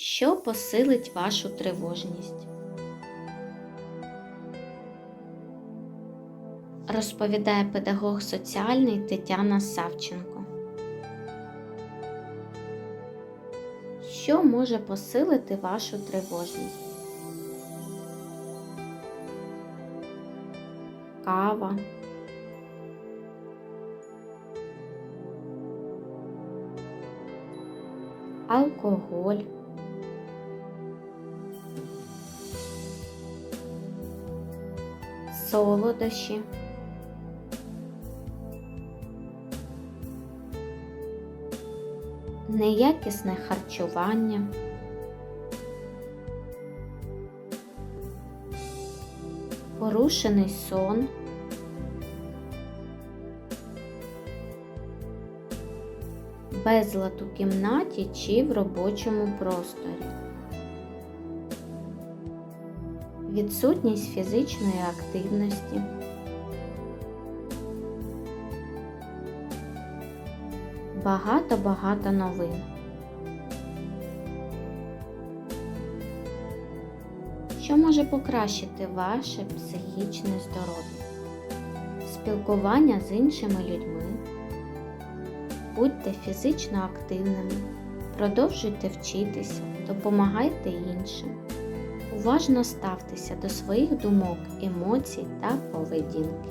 що посилить вашу тривожність. Розповідає педагог соціальний Тетяна Савченко. Що може посилити вашу тривожність? Кава, алкоголь, солодощі, неякісне харчування, порушений сон, безлад у кімнаті чи в робочому просторі. Відсутність фізичної активності. Багато-багато новин. Що може покращити ваше психічне здоров'я? Спілкування з іншими людьми. Будьте фізично активними, продовжуйте вчитися, допомагайте іншим. Уважно ставтеся до своїх думок, емоцій та поведінки.